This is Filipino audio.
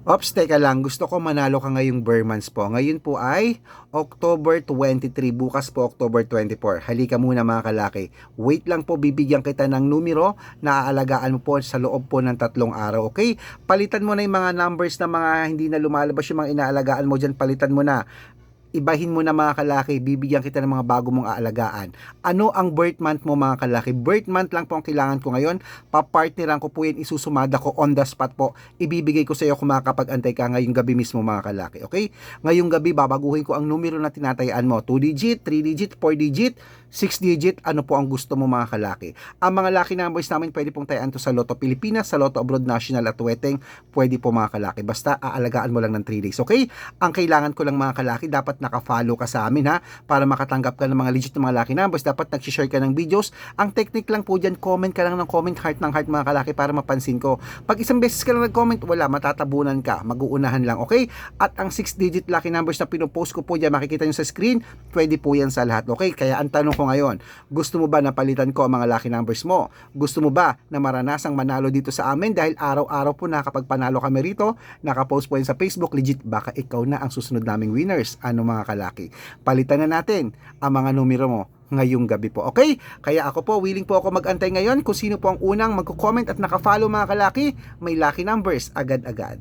Ops, teka lang. Gusto ko manalo ka ngayong Burmans po. Ngayon po ay October 23. Bukas po October 24. Halika muna mga kalaki. Wait lang po, bibigyan kita ng numero na aalagaan mo po sa loob po ng tatlong araw. Okay? Palitan mo na yung mga numbers na mga hindi na lumalabas yung mga inaalagaan mo dyan. Palitan mo na ibahin mo na mga kalaki, bibigyan kita ng mga bago mong aalagaan. Ano ang birth month mo mga kalaki? Birth month lang po ang kailangan ko ngayon. Papartneran ko po yan, isusumada ko on the spot po. Ibibigay ko sa iyo kung makakapag-antay ka ngayong gabi mismo mga kalaki. Okay? Ngayong gabi, babaguhin ko ang numero na tinatayaan mo. 2 digit, 3 digit, 4 digit, 6 digit, ano po ang gusto mo mga kalaki. Ang mga lucky numbers namin pwede pong tayaan to sa Lotto Pilipinas, sa Lotto Abroad National at Weteng, pwede po mga kalaki. Basta aalagaan mo lang ng 3 days. Okay? Ang kailangan ko lang mga kalaki, dapat naka-follow ka sa amin ha, para makatanggap ka ng mga legit na mga lucky numbers. Dapat nag-share ka ng videos. Ang technique lang po dyan, comment ka lang ng comment heart ng heart mga kalaki para mapansin ko. Pag isang beses ka lang nag-comment, wala, matatabunan ka. Mag-uunahan lang, okay? At ang 6-digit lucky numbers na pinopost ko po dyan, makikita nyo sa screen, pwede po yan sa lahat, okay? Kaya ang tanong ko ngayon, gusto mo ba na palitan ko ang mga lucky numbers mo? Gusto mo ba na maranasang manalo dito sa amin? Dahil araw-araw po nakapagpanalo kami rito, nakapost po yan sa Facebook, legit, baka ikaw na ang susunod naming winners. Ano mga kalaki? Palitan na natin ang mga numero mo ngayong gabi po. Okay? Kaya ako po, willing po ako mag-antay ngayon kung sino po ang unang magko-comment at nakafollow mga kalaki, may lucky numbers agad-agad.